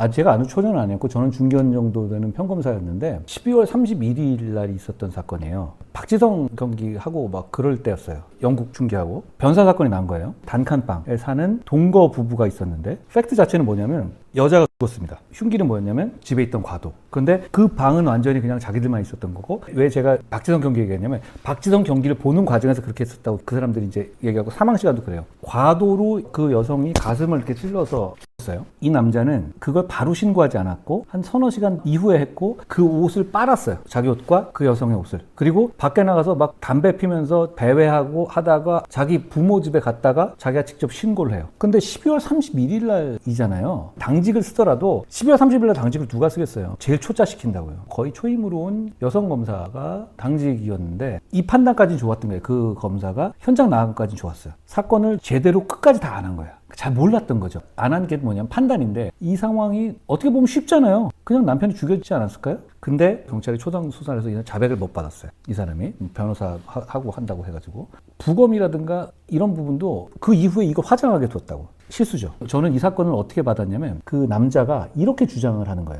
아 제가 아는 초년은 아니었고 저는 중견 정도 되는 평검사였는데 12월 31일 날 있었던 사건이에요. 박지성 경기하고 막 그럴 때였어요. 영국 중계하고 변사 사건이 난 거예요. 단칸방에 사는 동거 부부가 있었는데 팩트 자체는 뭐냐면 여자가 죽었습니다. 흉기는 뭐였냐면 집에 있던 과도. 근데 그 방은 완전히 그냥 자기들만 있었던 거고 왜 제가 박지성 경기 얘기했냐면 박지성 경기를 보는 과정에서 그렇게 했었다고 그 사람들이 이제 얘기하고 사망 시간도 그래요. 과도로 그 여성이 가슴을 이렇게 찔러서. 이 남자는 그걸 바로 신고하지 않았고 한 서너 시간 이후에 했고 그 옷을 빨았어요. 자기 옷과 그 여성의 옷을. 그리고 밖에 나가서 막 담배 피면서 배회하고 하다가 자기 부모 집에 갔다가 자기가 직접 신고를 해요. 근데 12월 31일 날이잖아요. 당직을 쓰더라도 12월 30일 날 당직을 누가 쓰겠어요? 제일 초짜 시킨다고요. 거의 초임으로 온 여성 검사가 당직이었는데 이 판단까지 좋았던 거예요. 그 검사가 현장 나간 것까지 좋았어요. 사건을 제대로 끝까지 다 안 한 거야. 잘 몰랐던 거죠. 안 한 게 뭐냐면 판단인데 이 상황이 어떻게 보면 쉽잖아요. 그냥 남편이 죽여지지 않았을까요? 근데 경찰이 초당 수사를 해서 자백을 못 받았어요. 이 사람이 변호사 하- 하고 한다고 해가지고 부검이라든가 이런 부분도 그 이후에 이거 화장하게 뒀다고 실수죠. 저는 이 사건을 어떻게 받았냐면 그 남자가 이렇게 주장을 하는 거예요.